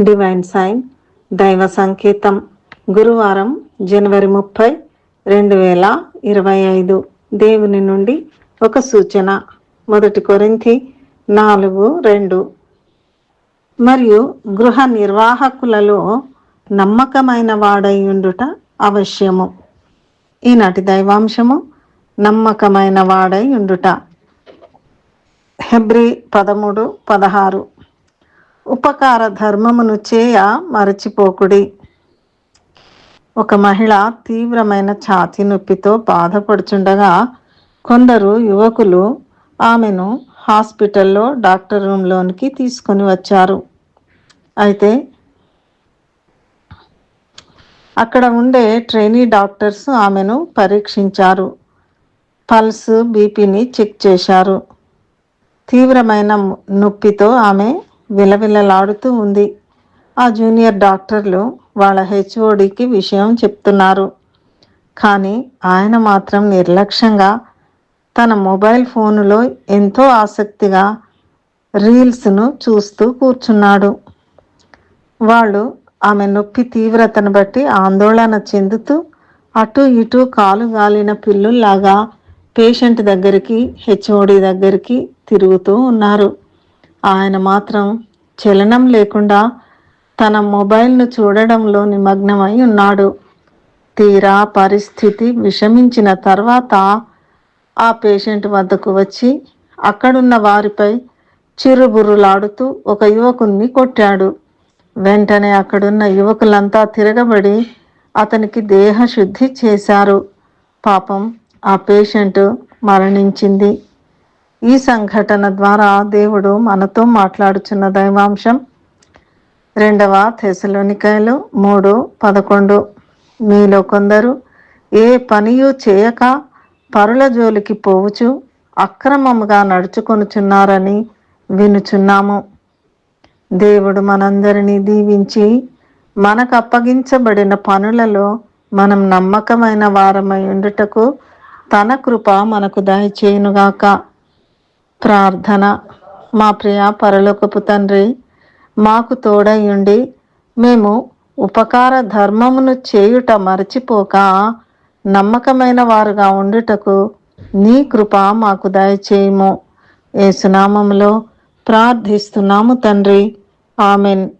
Divine sign దైవ సంకేతం గురువారం జనవరి ముప్పై రెండు వేల ఇరవై ఐదు. దేవుని నుండి ఒక సూచన. మొదటి కొరింతి నాలుగు రెండు. మరియు గృహ నిర్వాహకులలో నమ్మకమైన వాడై ఉండుట అవశ్యము. ఈనాటి దైవాంశము నమ్మకమైన వాడై ఉండుట హెబ్రి పదమూడు పదహారు. ఉపకార ధర్మమును చేయ మరచిపోకుడి. ఒక మహిళ తీవ్రమైన ఛాతీ నొప్పితో బాధపడుచుండగా కొందరు యువకులు ఆమెను హాస్పిటల్లో డాక్టర్ రూమ్లోనికి తీసుకొని వచ్చారు. అయితే అక్కడ ఉండే ట్రైనీ డాక్టర్స్ ఆమెను పరీక్షించారు. పల్స్ బీపీని చెక్ చేశారు. తీవ్రమైన నొప్పితో ఆమె విలవిలలాడుతూ ఉంది. ఆ జూనియర్ డాక్టర్లు వాళ్ళ హెచ్ఓడికి విషయం చెప్తున్నారు. కానీ ఆయన మాత్రం నిర్లక్ష్యంగా తన మొబైల్ ఫోనులో ఎంతో ఆసక్తిగా రీల్స్ను చూస్తూ కూర్చున్నాడు. వాళ్ళు ఆమె నొప్పి తీవ్రతను బట్టి ఆందోళన చెందుతూ అటు ఇటు కాలు గాలిన పిల్లుల్లాగా పేషెంట్ దగ్గరికి హెచ్ఓడి దగ్గరికి తిరుగుతూ ఉన్నారు. ఆయన మాత్రం చలనం లేకుండా తన మొబైల్ను చూడడంలో నిమగ్నమై ఉన్నాడు. తీరా పరిస్థితి విషమించిన తర్వాత ఆ పేషెంట్ వద్దకు వచ్చి అక్కడున్న వారిపై చిరుబుర్రులాడుతూ ఒక యువకుణ్ణి కొట్టాడు. వెంటనే అక్కడున్న యువకులంతా తిరగబడి అతనికి దేహశుద్ధి చేశారు. పాపం ఆ పేషెంట్ మరణించింది. ఈ సంఘటన ద్వారా దేవుడు మనతో మాట్లాడుచున్న దైవాంశం రెండవ తెసలోనికాయలు మూడు పదకొండు. మీలో కొందరు ఏ పనియు చేయక పరుల జోలికి పోవుచు అక్రమముగా నడుచుకొనుచున్నారని వినుచున్నాము. దేవుడు మనందరినీ దీవించి మనకు అప్పగించబడిన పనులలో మనం నమ్మకమైన వారమై ఉండుటకు తన కృప మనకు దయచేయునుగాక. ప్రార్థన. మా ప్రియ పరలోకపు తండ్రి మాకు తోడయ్యుండి మేము ఉపకార ధర్మమును చేయుట మరచిపోక నమ్మకమైన వారుగా ఉండుటకు నీ కృప మాకు దయచేయము. ఏసునామములో ప్రార్థిస్తున్నాము తండ్రి. ఆమెన్.